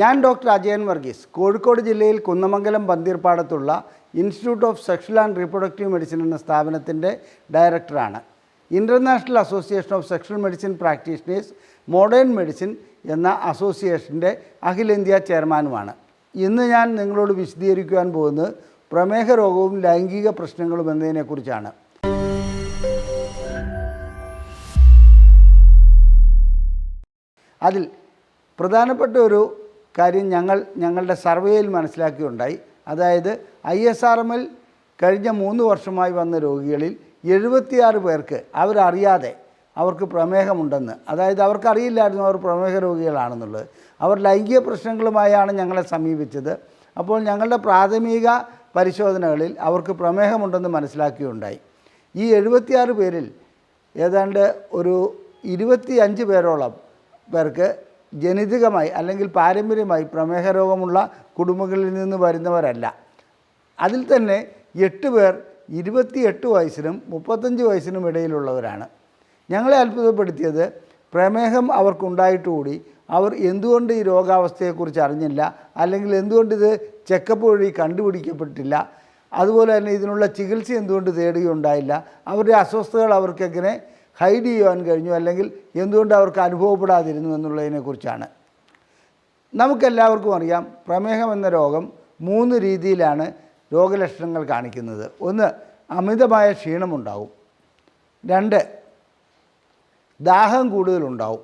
ഞാൻ ഡോക്ടർ അജയൻ വർഗീസ് കോഴിക്കോട് ജില്ലയിൽ Kunnamangalam പന്തീർപ്പാടത്തുള്ള institute of sexual and reproductive medicine എന്ന സ്ഥാപനത്തിന്റെ ഡയറക്ടറാണ്. International association of sexual medicine practitioners modern medicine എന്ന അസോസിയേഷന്റെ അഖിലേന്ത്യാ ചെയർമാനുമാണ്. ഇന്ന് ഞാൻ നിങ്ങളോട് വിശദീകരിക്കുവാൻ പോകുന്നത് പ്രമേഹ രോഗവും ലൈംഗിക പ്രശ്നങ്ങളും എന്നതിനെക്കുറിച്ചാണ്. അതിൽ പ്രധാനപ്പെട്ട ഒരു കാര്യം ഞങ്ങൾ ഞങ്ങളുടെ സർവേയിൽ മനസ്സിലാക്കിയുണ്ടായി. അതായത് ഐ എസ് ആർ എമ്മിൽ കഴിഞ്ഞ മൂന്ന് വർഷമായി വന്ന രോഗികളിൽ എഴുപത്തിയാറ് പേർക്ക് അവരറിയാതെ അവർക്ക് പ്രമേഹമുണ്ടെന്ന് അതായത് അവർക്കറിയില്ലായിരുന്നു അവർ പ്രമേഹ രോഗികളാണെന്നുള്ളത്. അവർ ലൈംഗിക പ്രശ്നങ്ങളുമായാണ് ഞങ്ങളെ സമീപിച്ചത്. അപ്പോൾ ഞങ്ങളുടെ പ്രാഥമിക പരിശോധനകളിൽ അവർക്ക് പ്രമേഹമുണ്ടെന്ന് മനസ്സിലാക്കിയുണ്ടായി. ഈ എഴുപത്തിയാറ് പേരിൽ ഏതാണ്ട് ഒരു ഇരുപത്തി അഞ്ച് പേരോളം പേർക്ക് ജനിതകമായി അല്ലെങ്കിൽ പാരമ്പര്യമായി പ്രമേഹ രോഗമുള്ള കുടുംബങ്ങളിൽ നിന്ന് വരുന്നവരല്ല. അതിൽ തന്നെ എട്ട് പേർ ഇരുപത്തിയെട്ട് വയസ്സിനും മുപ്പത്തഞ്ച് വയസ്സിനും ഇടയിലുള്ളവരാണ്. ഞങ്ങളെ അത്ഭുതപ്പെടുത്തിയത് പ്രമേഹം അവർക്കുണ്ടായിട്ടുകൂടി അവർ എന്തുകൊണ്ട് ഈ രോഗാവസ്ഥയെക്കുറിച്ച് അറിഞ്ഞില്ല? അല്ലെങ്കിൽ എന്തുകൊണ്ട് ഇത് ചെക്കപ്പ് വഴി കണ്ടുപിടിക്കപ്പെട്ടില്ല? അതുപോലെ തന്നെ ഇതിനുള്ള ചികിത്സ എന്തുകൊണ്ട് തേടുകയുണ്ടായില്ല? അവരുടെ അസ്വസ്ഥതകൾ അവർക്കെങ്ങനെ ഹൈഡ് ചെയ്യുവാൻ കഴിഞ്ഞു അല്ലെങ്കിൽ എന്തുകൊണ്ട് അവർക്ക് അനുഭവപ്പെടാതിരുന്നു എന്നുള്ളതിനെക്കുറിച്ചാണ് നമുക്കെല്ലാവർക്കും അറിയാം പ്രമേഹം എന്ന രോഗം മൂന്ന് രീതിയിലാണ് രോഗലക്ഷണങ്ങൾ കാണിക്കുന്നത്. ഒന്ന് അമിതമായ ക്ഷീണമുണ്ടാവും. രണ്ട് ദാഹം കൂടുതലുണ്ടാവും.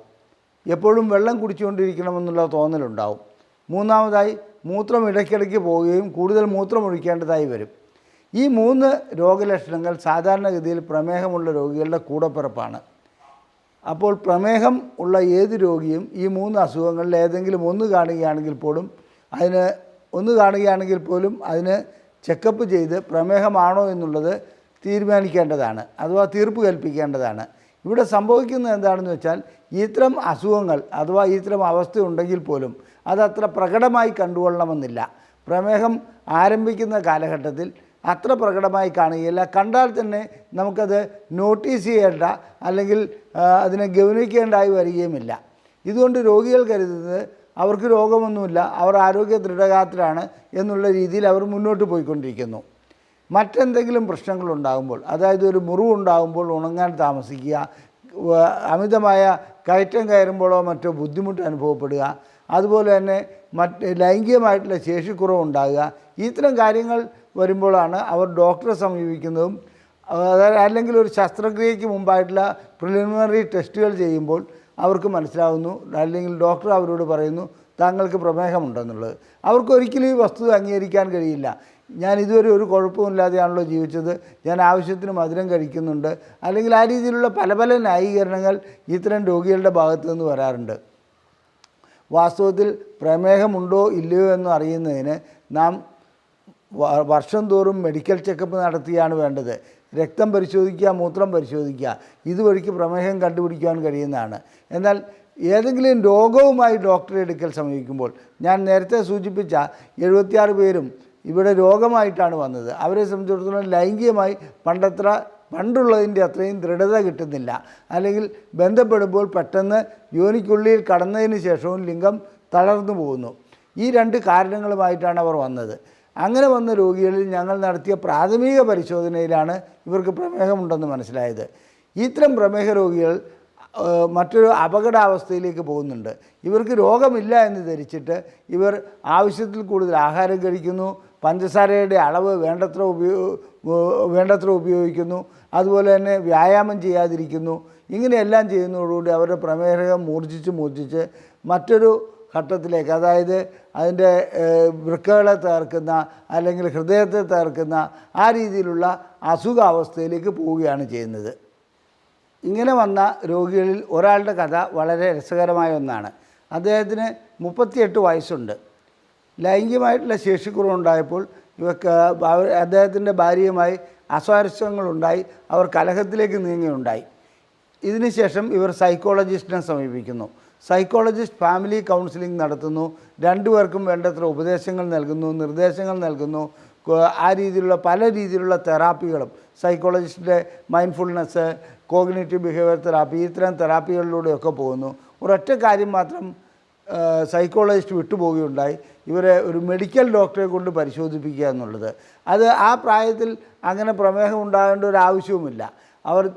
എപ്പോഴും വെള്ളം കുടിച്ചുകൊണ്ടിരിക്കണമെന്നുള്ള തോന്നലുണ്ടാവും. മൂന്നാമതായി മൂത്രം ഇടയ്ക്കിടയ്ക്ക് പോവുകയും കൂടുതൽ മൂത്രം ഒഴിക്കേണ്ടതായി വരും. ഈ മൂന്ന് രോഗലക്ഷണങ്ങൾ സാധാരണഗതിയിൽ പ്രമേഹമുള്ള രോഗികളുടെ കൂടപ്പിറപ്പാണ്. അപ്പോൾ പ്രമേഹം ഉള്ള ഏത് രോഗിയും ഈ മൂന്ന് അസുഖങ്ങളിൽ ഏതെങ്കിലും ഒന്ന് കാണുകയാണെങ്കിൽ പോലും അതിന് ഒന്ന് കാണുകയാണെങ്കിൽ പോലും അതിന് ചെക്കപ്പ് ചെയ്ത് പ്രമേഹമാണോ എന്നുള്ളത് തീരുമാനിക്കേണ്ടതാണ് അഥവാ തീർപ്പ് കൽപ്പിക്കേണ്ടതാണ്. ഇവിടെ സംഭവിക്കുന്നത് എന്താണെന്ന് വെച്ചാൽ ഇത്തരം അസുഖങ്ങൾ അഥവാ ഇത്തരം അവസ്ഥ ഉണ്ടെങ്കിൽ പോലും അതത്ര പ്രകടമായി കണ്ടുകൊള്ളണമെന്നില്ല. പ്രമേഹം ആരംഭിക്കുന്ന കാലഘട്ടത്തിൽ അത്ര പ്രകടമായി കാണുകയില്ല. കണ്ടാൽ തന്നെ നമുക്കത് നോട്ടീസ് ചെയ്യേണ്ട അല്ലെങ്കിൽ അതിനെ ഗൗനിക്കേണ്ടായി വരികയുമില്ല. ഇതുകൊണ്ട് രോഗികൾ കരുതുന്നത് അവർക്ക് രോഗമൊന്നുമില്ല അവർ ആരോഗ്യ ദൃഢഗാത്രരാണ് എന്നുള്ള രീതിയിൽ അവർ മുന്നോട്ട് പോയിക്കൊണ്ടിരിക്കുന്നു. മറ്റെന്തെങ്കിലും പ്രശ്നങ്ങളുണ്ടാകുമ്പോൾ അതായത് ഒരു മുറിവുണ്ടാകുമ്പോൾ ഉണങ്ങാൻ താമസിക്കുക അമിതമായ കയറ്റം കയറുമ്പോഴോ മറ്റോ ബുദ്ധിമുട്ട് അനുഭവപ്പെടുക അതുപോലെ തന്നെ മറ്റ് ലൈംഗികമായിട്ടുള്ള ശേഷിക്കുറവുണ്ടാകുക ഇത്തരം കാര്യങ്ങൾ വരുമ്പോഴാണ് അവർ ഡോക്ടറെ സമീപിക്കുന്നതും അതായത് അല്ലെങ്കിൽ ഒരു ശസ്ത്രക്രിയയ്ക്ക് മുമ്പായിട്ടുള്ള പ്രിലിമിനറി ടെസ്റ്റുകൾ ചെയ്യുമ്പോൾ അവർക്ക് മനസ്സിലാവുന്നു അല്ലെങ്കിൽ ഡോക്ടർ അവരോട് പറയുന്നു താങ്കൾക്ക് പ്രമേഹമുണ്ടെന്നുള്ളത്. അവർക്ക് ഒരിക്കലും ഈ വസ്തുത അംഗീകരിക്കാൻ കഴിയില്ല. ഞാൻ ഇതുവരെ ഒരു കുഴപ്പമില്ലാതെയാണല്ലോ ജീവിച്ചത്. ഞാൻ ആവശ്യത്തിന് മധുരം കഴിക്കുന്നുണ്ട്. അല്ലെങ്കിൽ ആ രീതിയിലുള്ള പല പല ന്യായീകരണങ്ങൾ ഇത്തരം രോഗികളുടെ ഭാഗത്തു നിന്ന് വരാറുണ്ട്. വാസ്തവത്തിൽ പ്രമേഹമുണ്ടോ ഇല്ലയോ എന്ന് അറിയുന്നതിന് നാം വർഷം തോറും മെഡിക്കൽ ചെക്കപ്പ് നടത്തിയാണ് വേണ്ടത്. രക്തം പരിശോധിക്കുക മൂത്രം പരിശോധിക്കുക. ഇതുവഴിക്ക് പ്രമേഹം കണ്ടുപിടിക്കുവാൻ കഴിയുന്നതാണ്. എന്നാൽ ഏതെങ്കിലും രോഗവുമായി ഡോക്ടറെ എടുക്കൽ സമീപിക്കുമ്പോൾ ഞാൻ നേരത്തെ സൂചിപ്പിച്ച എഴുപത്തിയാറ് പേരും ഇവിടെ രോഗമായിട്ടാണ് വന്നത്. അവരെ സംബന്ധിച്ചിടത്തോളം ലൈംഗികമായി പണ്ടത്ര പണ്ടുള്ളതിന്റെ അത്രയും ദൃഢത കിട്ടുന്നില്ല. അല്ലെങ്കിൽ ബന്ധപ്പെടുമ്പോൾ പെട്ടെന്ന് യോനിക്കുള്ളിൽ കടന്നതിന് ശേഷവും ലിംഗം തളർന്നു പോകുന്നു. ഈ രണ്ട് കാരണങ്ങളുമായിട്ടാണ് അവർ വന്നത്. അങ്ങനെ വന്ന രോഗികളിൽ ഞങ്ങൾ നടത്തിയ പ്രാഥമിക പരിശോധനയിലാണ് ഇവർക്ക് പ്രമേഹമുണ്ടെന്ന് മനസ്സിലായത്. ഇത്തരം പ്രമേഹ രോഗികൾ മറ്റൊരു അപകടാവസ്ഥയിലേക്ക് പോകുന്നുണ്ട്. ഇവർക്ക് രോഗമില്ല എന്ന് ധരിച്ചിട്ട് ഇവർ ആവശ്യത്തിൽ കൂടുതൽ ആഹാരം കഴിക്കുന്നു പഞ്ചസാരയുടെ അളവ് വേണ്ടത്ര ഉപയോ വേണ്ടത്ര ഉപയോഗിക്കുന്നു അതുപോലെ തന്നെ വ്യായാമം ചെയ്യാതിരിക്കുന്നു. ഇങ്ങനെയെല്ലാം ചെയ്യുന്നതോടുകൂടി അവരുടെ പ്രമേഹം മൂർച്ഛിച്ച് മൂർച്ഛിച്ച് മറ്റൊരു ഘട്ടത്തിലേക്ക് അതായത് അതിന്റെ വൃക്കകളെ തകർക്കുന്ന അല്ലെങ്കിൽ ഹൃദയത്തെ തകർക്കുന്ന ആ രീതിയിലുള്ള അസുഖാവസ്ഥയിലേക്ക് പോവുകയാണ് ചെയ്യുന്നത്. ഇങ്ങനെ വന്ന രോഗികളിൽ ഒരാളുടെ കഥ വളരെ രസകരമായ ഒന്നാണ്. അദ്ദേഹത്തിന് മുപ്പത്തിയെട്ട് വയസ്സുണ്ട്. ലൈംഗികമായിട്ടുള്ള ശേഷിക്കുറവുണ്ടായപ്പോൾ ഇവക്ക് അദ്ദേഹത്തിന്റെ ഭാര്യയുമായി അസ്വാരസ്യങ്ങളുണ്ടായി അവർ കലഹത്തിലേക്ക് നീങ്ങുകയുണ്ടായി. ഇതിനുശേഷം ഇവർ സൈക്കോളജിസ്റ്റിനെ സമീപിക്കുന്നു. സൈക്കോളജിസ്റ്റ് ഫാമിലി കൗൺസിലിംഗ് നടത്തുന്നു. രണ്ടുപേർക്കും വേണ്ടത്ര ഉപദേശങ്ങൾ നൽകുന്നു നിർദ്ദേശങ്ങൾ നൽകുന്നു. ആ രീതിയിലുള്ള പല രീതിയിലുള്ള തെറാപ്പികളും സൈക്കോളജിസ്റ്റിന്റെ മൈൻഡ്ഫുൾനെസ് കോഗ്നേറ്റീവ് ബിഹേവിയർ തെറാപ്പി ഇത്തരം തെറാപ്പികളിലൂടെയൊക്കെ പോകുന്നു. ഒരൊറ്റ കാര്യം മാത്രം സൈക്കോളജിസ്റ്റ് വിട്ടുപോവുകയുണ്ടായി. ഇവരെ ഒരു മെഡിക്കൽ ഡോക്ടറെ കൊണ്ട് പരിശോധിപ്പിക്കുക എന്നുള്ളത്. അത് ആ പ്രായത്തിൽ അങ്ങനെ പ്രമേഹം ഉണ്ടാകേണ്ട ഒരു ആവശ്യവുമില്ല. അവർ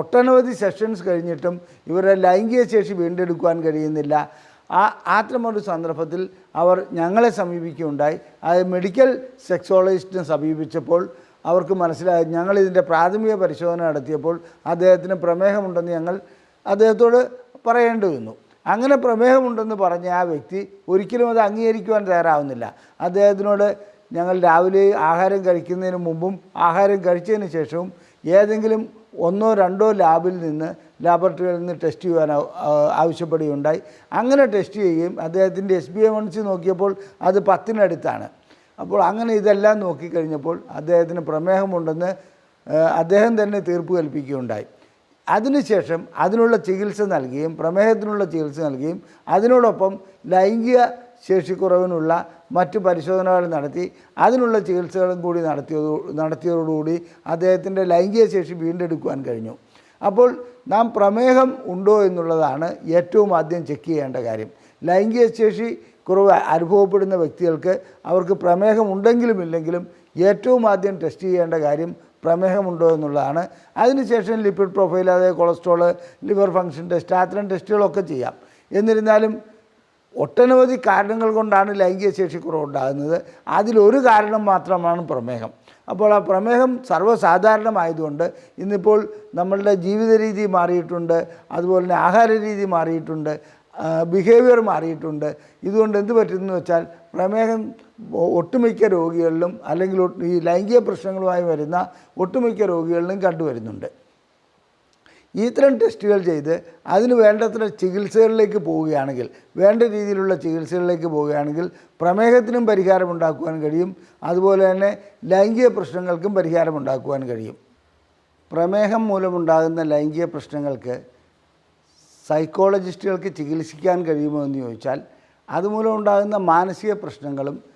ഒട്ടനവധി സെഷൻസ് കഴിഞ്ഞിട്ടും ഇവരുടെ ലൈംഗിക ശേഷി വീണ്ടെടുക്കുവാൻ കഴിയുന്നില്ല. ആ അത്തരമൊരു സന്ദർഭത്തിൽ അവർ ഞങ്ങളെ സമീപിക്കുകയുണ്ടായി. അത് മെഡിക്കൽ സെക്സോളജിസ്റ്റിനെ സമീപിച്ചപ്പോൾ അവർക്ക് മനസ്സിലായി. ഞങ്ങൾ ഇതിന്റെ പ്രാഥമിക പരിശോധന നടത്തിയപ്പോൾ അദ്ദേഹത്തിന് പ്രമേഹമുണ്ടെന്ന് ഞങ്ങൾ അദ്ദേഹത്തോട് പറയേണ്ടി വന്നു. അങ്ങനെ പ്രമേഹമുണ്ടെന്ന് പറഞ്ഞ ആ വ്യക്തി ഒരിക്കലും അത് അംഗീകരിക്കുവാൻ തയ്യാറാവുന്നില്ല. അദ്ദേഹത്തിനോട് ഞങ്ങൾ രാവിലെ ആഹാരം കഴിക്കുന്നതിന് മുമ്പും ആഹാരം കഴിച്ചതിന് ശേഷവും ഏതെങ്കിലും ഒന്നോ രണ്ടോ ലാബിൽ നിന്ന് ലാബോറട്ടറികളിൽ നിന്ന് ടെസ്റ്റ് ചെയ്യാൻ ആവശ്യപ്പെടുകയുണ്ടായി. അങ്ങനെ ടെസ്റ്റ് ചെയ്യുകയും അദ്ദേഹത്തിന്റെ S B A one C നോക്കിയപ്പോൾ അത് പത്തിനടുത്താണ്. അപ്പോൾ അങ്ങനെ ഇതെല്ലാം നോക്കിക്കഴിഞ്ഞപ്പോൾ അദ്ദേഹത്തിന് പ്രമേഹമുണ്ടെന്ന് അദ്ദേഹം തന്നെ തീർപ്പ് കൽപ്പിക്കുകയുണ്ടായി. അതിനുശേഷം അതിനുള്ള ചികിത്സ നൽകുകയും പ്രമേഹത്തിനുള്ള ചികിത്സ നൽകുകയും അതിനോടൊപ്പം ലൈംഗിക ശേഷിക്കുറവിനുള്ള മറ്റു പരിശോധനകൾ നടത്തി അതിനുള്ള ചികിത്സകളും കൂടി നടത്തിയത് നടത്തിയതോടുകൂടി അദ്ദേഹത്തിന്റെ ലൈംഗിക ശേഷി വീണ്ടെടുക്കുവാൻ കഴിഞ്ഞു. അപ്പോൾ നാം പ്രമേഹം ഉണ്ടോ എന്നുള്ളതാണ് ഏറ്റവും ആദ്യം ചെക്ക് ചെയ്യേണ്ട കാര്യം. ലൈംഗിക ശേഷി കുറവ് അനുഭവപ്പെടുന്ന വ്യക്തികൾക്ക് അവർക്ക് പ്രമേഹം ഉണ്ടെങ്കിലും ഇല്ലെങ്കിലും ഏറ്റവും ആദ്യം ടെസ്റ്റ് ചെയ്യേണ്ട കാര്യം പ്രമേഹമുണ്ടോ എന്നുള്ളതാണ്. അതിനുശേഷം ലിപ്പിഡ് പ്രൊഫൈൽ അതായത് കൊളസ്ട്രോൾ ലിവർ ഫങ്ഷൻ ടെസ്റ്റ് അത്തരം ടെസ്റ്റുകളൊക്കെ ചെയ്യാം. എന്നിരുന്നാലും ഒട്ടനവധി കാരണങ്ങൾ കൊണ്ടാണ് ലൈംഗിക ശേഷി കുറവുണ്ടാകുന്നത്. അതിലൊരു കാരണം മാത്രമാണ് പ്രമേഹം. അപ്പോൾ ആ പ്രമേഹം സർവസാധാരണമായതുകൊണ്ട് ഇന്നിപ്പോൾ നമ്മളുടെ ജീവിത രീതി മാറിയിട്ടുണ്ട് അതുപോലെ തന്നെ ആഹാര രീതി മാറിയിട്ടുണ്ട് ബിഹേവിയർ മാറിയിട്ടുണ്ട്. ഇതുകൊണ്ട് എന്ത് പറ്റുന്നു വെച്ചാൽ പ്രമേഹം ഒട്ടുമിക്ക രോഗികളിലും അല്ലെങ്കിൽ ഈ ലൈംഗിക പ്രശ്നങ്ങളുമായി വരുന്ന ഒട്ടുമിക്ക രോഗികളിലും കണ്ടുവരുന്നുണ്ട്. ഇത്തരം ടെസ്റ്റുകൾ ചെയ്ത് അതിന് വേണ്ടത്ര ചികിത്സകളിലേക്ക് പോവുകയാണെങ്കിൽ വേണ്ട രീതിയിലുള്ള ചികിത്സകളിലേക്ക് പോവുകയാണെങ്കിൽ പ്രമേഹത്തിനും പരിഹാരമുണ്ടാക്കുവാൻ കഴിയും. അതുപോലെ തന്നെ ലൈംഗിക പ്രശ്നങ്ങൾക്കും പരിഹാരമുണ്ടാക്കുവാൻ കഴിയും. പ്രമേഹം മൂലമുണ്ടാകുന്ന ലൈംഗിക പ്രശ്നങ്ങൾക്ക് സൈക്കോളജിസ്റ്റുകൾക്ക് ചികിത്സിക്കാൻ കഴിയുമോ എന്ന് ചോദിച്ചാൽ അതുമൂലം ഉണ്ടാകുന്ന മാനസിക പ്രശ്നങ്ങളും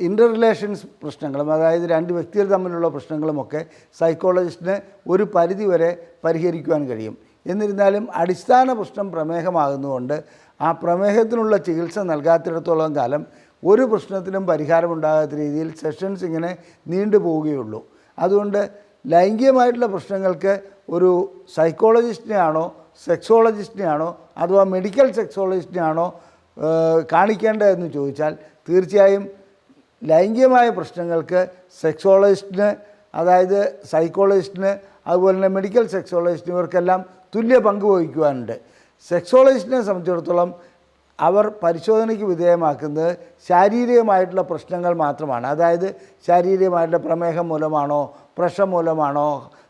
ഇന്റർ റിലേഷൻസ് പ്രശ്നങ്ങളും അതായത് രണ്ട് വ്യക്തികൾ തമ്മിലുള്ള പ്രശ്നങ്ങളുമൊക്കെ സൈക്കോളജിസ്റ്റിന് ഒരു പരിധിവരെ പരിഹരിക്കുവാൻ കഴിയും. എന്നിരുന്നാലും അടിസ്ഥാന പ്രശ്നം പ്രമേഹമാകുന്നതുകൊണ്ട് ആ പ്രമേഹത്തിനുള്ള ചികിത്സ നൽകാത്തിടത്തോളം കാലം ഒരു പ്രശ്നത്തിനും പരിഹാരമുണ്ടാകാത്ത രീതിയിൽ സെഷൻസ് ഇങ്ങനെ നീണ്ടു പോവുകയുള്ളൂ. അതുകൊണ്ട് ലൈംഗികമായിട്ടുള്ള പ്രശ്നങ്ങൾക്ക് ഒരു സൈക്കോളജിസ്റ്റിനെയാണോ സെക്സോളജിസ്റ്റിനെയാണോ അഥവാ മെഡിക്കൽ സെക്സോളജിസ്റ്റിനെയാണോ കാണിക്കേണ്ടതെന്ന് ചോദിച്ചാൽ തീർച്ചയായും ലൈംഗികമായ പ്രശ്നങ്ങൾക്ക് സെക്സോളജിസ്റ്റിന് അതായത് സൈക്കോളജിസ്റ്റിന് അതുപോലെ തന്നെ മെഡിക്കൽ സെക്സോളജിസ്റ്റിന് ഇവർക്കെല്ലാം തുല്യ പങ്ക് വഹിക്കുവാനുണ്ട്. സെക്സോളജിസ്റ്റിനെ സംബന്ധിച്ചിടത്തോളം അവർ പരിശോധനയ്ക്ക് വിധേയമാക്കുന്നത് ശാരീരികമായിട്ടുള്ള പ്രശ്നങ്ങൾ മാത്രമാണ്. അതായത് ശാരീരികമായിട്ടുള്ള പ്രമേഹം മൂലമാണോ പ്രഷർ മൂലമാണോ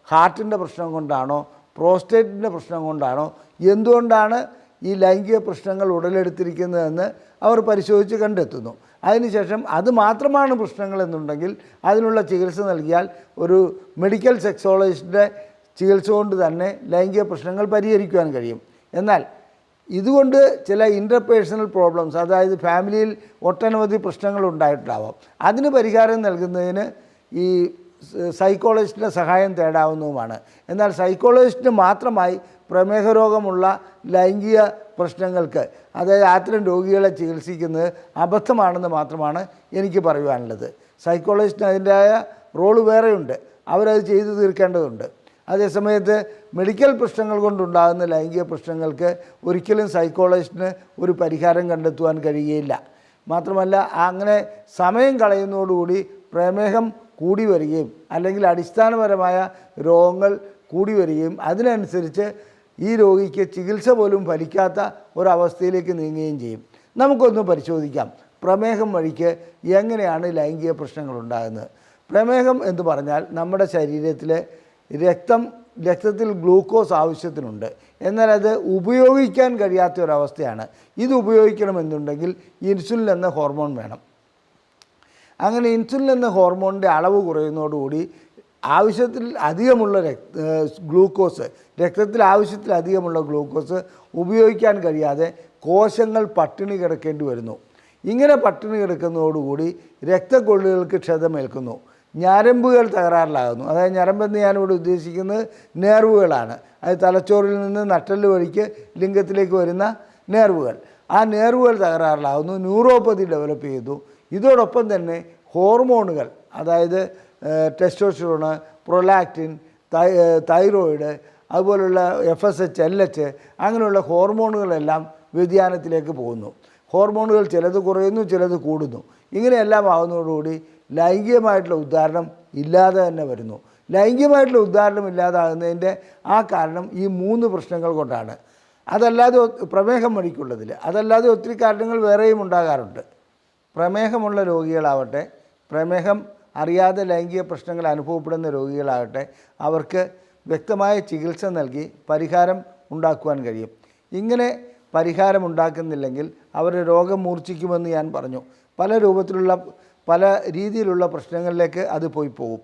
ഹാർട്ടിന്റെ പ്രശ്നം കൊണ്ടാണോ പ്രോസ്റ്റേറ്റിന്റെ പ്രശ്നം കൊണ്ടാണോ എന്തുകൊണ്ടാണ് ഈ ലൈംഗിക പ്രശ്നങ്ങൾ ഉടലെടുത്തിരിക്കുന്നതെന്ന് അവർ പരിശോധിച്ച് കണ്ടെത്തുന്നു. അതിനുശേഷം അത് മാത്രമാണ് പ്രശ്നങ്ങൾ എന്നുണ്ടെങ്കിൽ അതിനുള്ള ചികിത്സ നൽകിയാൽ ഒരു മെഡിക്കൽ സെക്സോളജിസ്റ്റിന്റെ ചികിത്സ കൊണ്ട് തന്നെ ലൈംഗിക പ്രശ്നങ്ങൾ പരിഹരിക്കുവാൻ കഴിയും. എന്നാൽ ഇതുകൊണ്ട് ചില ഇന്റർപേഴ്സണൽ പ്രോബ്ലംസ് അതായത് ഫാമിലിയിൽ ഒട്ടനവധി പ്രശ്നങ്ങൾ ഉണ്ടായിട്ടുണ്ടാവാം. അതിന് പരിഹാരം നൽകുന്നതിന് ഈ സൈക്കോളജിസ്റ്റിന്റെ സഹായം തേടാവുന്നതുമാണ്. എന്നാൽ സൈക്കോളജിസ്റ്റിന് മാത്രമായി പ്രമേഹ രോഗമുള്ള ലൈംഗിക പ്രശ്നങ്ങൾക്ക് അതായത് അത്തരം രോഗികളെ ചികിത്സിക്കുന്നത് അബദ്ധമാണെന്ന് മാത്രമാണ് എനിക്ക് പറയുവാനുള്ളത്. സൈക്കോളജിസ്റ്റിന് അതിന്റെതായ റോൾ വേറെയുണ്ട്. അവരത് ചെയ്തു തീർക്കേണ്ടതുണ്ട്. അതേസമയത്ത് മെഡിക്കൽ പ്രശ്നങ്ങൾ കൊണ്ടുണ്ടാകുന്ന ലൈംഗിക പ്രശ്നങ്ങൾക്ക് ഒരിക്കലും സൈക്കോളജിസ്റ്റിന് ഒരു പരിഹാരം കണ്ടെത്തുവാൻ കഴിയുകയില്ല. മാത്രമല്ല അങ്ങനെ സമയം കളയുന്നതോടുകൂടി പ്രമേഹം കൂടി വരികയും അല്ലെങ്കിൽ അടിസ്ഥാനപരമായ രോഗങ്ങൾ കൂടി വരികയും അതിനനുസരിച്ച് ഈ രോഗിക്ക് ചികിത്സ പോലും ഫലിക്കാത്ത ഒരവസ്ഥയിലേക്ക് നീങ്ങുകയും ചെയ്യും. നമുക്കൊന്ന് പരിശോധിക്കാം. പ്രമേഹം വഴിക്ക് എങ്ങനെയാണ് ലൈംഗിക പ്രശ്നങ്ങൾ ഉണ്ടാകുന്നത്? പ്രമേഹം എന്ന് പറഞ്ഞാൽ നമ്മുടെ ശരീരത്തിലെ രക്തം രക്തത്തിൽ ഗ്ലൂക്കോസ് ആവശ്യത്തിനുണ്ട്. എന്നാൽ അത് ഉപയോഗിക്കാൻ കഴിയാത്ത ഒരവസ്ഥയാണ്. ഇത് ഉപയോഗിക്കണമെന്നുണ്ടെങ്കിൽ ഇൻസുലിൻ എന്ന ഹോർമോൺ വേണം. അങ്ങനെ ഇൻസുലിൻ എന്ന ഹോർമോണിന്റെ അളവ് കുറയുന്നതോടുകൂടി ആവശ്യത്തിൽ അധികമുള്ള ഗ്ലൂക്കോസ് രക്തത്തിൽ ആവശ്യത്തിൽ അധികമുള്ള ഗ്ലൂക്കോസ് ഉപയോഗിക്കാൻ കഴിയാതെ കോശങ്ങൾ പട്ടിണി കിടക്കേണ്ടി വരുന്നു. ഇങ്ങനെ പട്ടിണി കിടക്കുന്നതോടുകൂടി രക്തക്കൊള്ളുകൾക്ക് ക്ഷതമേൽക്കുന്നു. ഞരമ്പുകൾ തകരാറിലാകുന്നു. അതായത് ഞരമ്പെന്ന് ഞാനിവിടെ ഉദ്ദേശിക്കുന്നത് നേർവുകളാണ്. അതായത് തലച്ചോറിൽ നിന്ന് നട്ടൽ വഴിക്ക് ലിംഗത്തിലേക്ക് വരുന്ന നേർവുകൾ. ആ നേർവുകൾ തകരാറിലാകുന്നു. ന്യൂറോപ്പതി ഡെവലപ്പ് ചെയ്തു. ഇതോടൊപ്പം തന്നെ ഹോർമോണുകൾ അതായത് ടെസ്റ്റോസ്റ്റിറോണ് പ്രൊലാക്റ്റിൻ തൈറോയിഡ് അതുപോലുള്ള F S H L H അങ്ങനെയുള്ള ഹോർമോണുകളെല്ലാം വ്യതിയാനത്തിലേക്ക് പോകുന്നു. ഹോർമോണുകൾ ചിലത് കുറയുന്നു ചിലത് കൂടുന്നു. ഇങ്ങനെയെല്ലാം ആകുന്നതോടുകൂടി ലൈംഗികമായിട്ടുള്ള ഉദ്ധാരണം ഇല്ലാതെ തന്നെ വരുന്നു. ലൈംഗികമായിട്ടുള്ള ഉദ്ധാരണം ഇല്ലാതാകുന്നതിന്റെ ആ കാരണം ഈ മൂന്ന് പ്രശ്നങ്ങൾ കൊണ്ടാണ്. അതല്ലാതെ പ്രമേഹം മണിക്കുള്ളതിൽ. അതല്ലാതെ ഒത്തിരി കാരണങ്ങൾ വേറെയും ഉണ്ടാകാറുണ്ട്. പ്രമേഹമുള്ള രോഗികളാവട്ടെ പ്രമേഹം അറിയാതെ ലൈംഗിക പ്രശ്നങ്ങൾ അനുഭവപ്പെടുന്ന രോഗികളാകട്ടെ അവർക്ക് വ്യക്തമായ ചികിത്സ നൽകി പരിഹാരം ഉണ്ടാക്കുവാൻ കഴിയും. ഇങ്ങനെ പരിഹാരം ഉണ്ടാക്കുന്നില്ലെങ്കിൽ അവരുടെ രോഗം മൂർച്ഛിക്കുമെന്ന് ഞാൻ പറഞ്ഞു. പല രൂപത്തിലുള്ള പല രീതിയിലുള്ള പ്രശ്നങ്ങളിലേക്ക് അത് പോയി പോകും.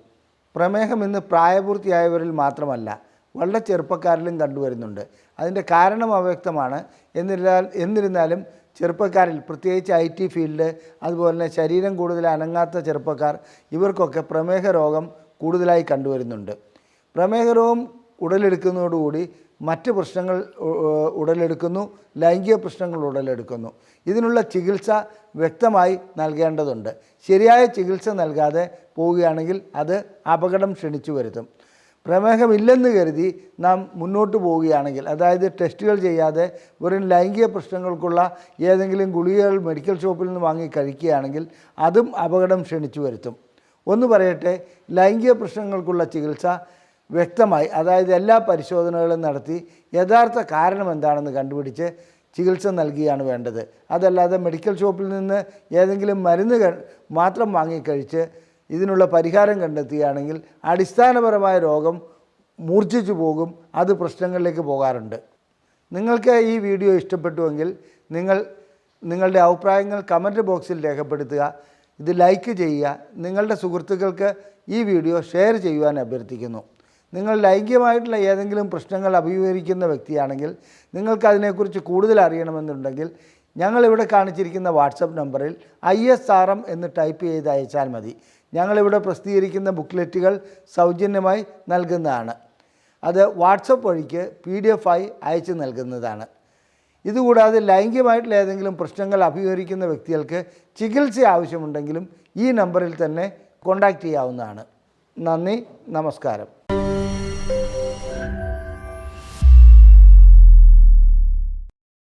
പ്രമേഹം ഇന്ന് പ്രായപൂർത്തിയായവരിൽ മാത്രമല്ല വളരെ ചെറുപ്പക്കാരിലും കണ്ടുവരുന്നുണ്ട്. അതിന്റെ കാരണം അവ്യക്തമാണ്. എന്നിരുന്നാൽ എന്നിരുന്നാലും ചെറുപ്പക്കാരിൽ പ്രത്യേകിച്ച് ഐ ടി ഫീൽഡ് അതുപോലെ തന്നെ ശരീരം കൂടുതൽ അനങ്ങാത്ത ചെറുപ്പക്കാർ ഇവർക്കൊക്കെ പ്രമേഹ രോഗം കൂടുതലായി കണ്ടുവരുന്നുണ്ട്. പ്രമേഹ രോഗം ഉടലെടുക്കുന്നതോടുകൂടി മറ്റ് പ്രശ്നങ്ങൾ ഉടലെടുക്കുന്നു ലൈംഗിക പ്രശ്നങ്ങൾ ഉടലെടുക്കുന്നു. ഇതിനുള്ള ചികിത്സ വ്യക്തമായി നൽകേണ്ടതുണ്ട്. ശരിയായ ചികിത്സ നൽകാതെ പോവുകയാണെങ്കിൽ അത് അപകടം ക്ഷണിച്ചു വരുത്തും. പ്രമേഹമില്ലെന്ന് കരുതി നാം മുന്നോട്ട് പോവുകയാണെങ്കിൽ അതായത് ടെസ്റ്റുകൾ ചെയ്യാതെ വെറും ലൈംഗിക പ്രശ്നങ്ങൾക്കുള്ള ഏതെങ്കിലും ഗുളികകൾ മെഡിക്കൽ ഷോപ്പിൽ നിന്ന് വാങ്ങി കഴിക്കുകയാണെങ്കിൽ അതും അപകടം ക്ഷണിച്ചു വരുത്തും. ഒന്ന് പറയട്ടെ ലൈംഗിക പ്രശ്നങ്ങൾക്കുള്ള ചികിത്സ വ്യക്തമായി അതായത് എല്ലാ പരിശോധനകളും നടത്തി യഥാർത്ഥ കാരണം എന്താണെന്ന് കണ്ടുപിടിച്ച് ചികിത്സ നൽകുകയാണ് വേണ്ടത്. അതല്ലാതെ മെഡിക്കൽ ഷോപ്പിൽ നിന്ന് ഏതെങ്കിലും മരുന്ന് മാത്രം വാങ്ങിക്കഴിച്ച് ഇതിനുള്ള പരിഹാരം കണ്ടെത്തുകയാണെങ്കിൽ അടിസ്ഥാനപരമായ രോഗം മൂർച്ഛിച്ചു പോകും അത് പ്രശ്നങ്ങളിലേക്ക് പോകാറുണ്ട്. നിങ്ങൾക്ക് ഈ വീഡിയോ ഇഷ്ടപ്പെട്ടുവെങ്കിൽ നിങ്ങൾ നിങ്ങളുടെ അഭിപ്രായങ്ങൾ കമന്റ് ബോക്സിൽ രേഖപ്പെടുത്തുക ഇത് ലൈക്ക് ചെയ്യുക നിങ്ങളുടെ സുഹൃത്തുക്കൾക്ക് ഈ വീഡിയോ ഷെയർ ചെയ്യുവാൻ അഭ്യർത്ഥിക്കുന്നു. നിങ്ങൾ ലൈംഗികമായിട്ടുള്ള ഏതെങ്കിലും പ്രശ്നങ്ങൾ അഭിമുഖീകരിക്കുന്ന വ്യക്തിയാണെങ്കിൽ നിങ്ങൾക്ക് അതിനെക്കുറിച്ച് കൂടുതൽ അറിയണമെന്നുണ്ടെങ്കിൽ ഞങ്ങളിവിടെ കാണിച്ചിരിക്കുന്ന വാട്സപ്പ് നമ്പറിൽ ഐ എസ് ആർ എം എന്ന് ടൈപ്പ് ചെയ്ത് അയച്ചാൽ മതി. ഞങ്ങളിവിടെ പ്രസിദ്ധീകരിക്കുന്ന ബുക്ക്ലെറ്റുകൾ സൗജന്യമായി നൽകുന്നതാണ്. അത് വാട്സപ്പ് വഴിക്ക് പി ഡി എഫ് ആയി അയച്ചു നൽകുന്നതാണ്. ഇതുകൂടാതെ ലൈംഗികമായിട്ടുള്ള ഏതെങ്കിലും പ്രശ്നങ്ങൾ അഭിമുഖീകരിക്കുന്ന വ്യക്തികൾക്ക് ചികിത്സ ആവശ്യമുണ്ടെങ്കിലും ഈ നമ്പറിൽ തന്നെ കോൺടാക്റ്റ് ചെയ്യാവുന്നതാണ്. നന്ദി നമസ്കാരം.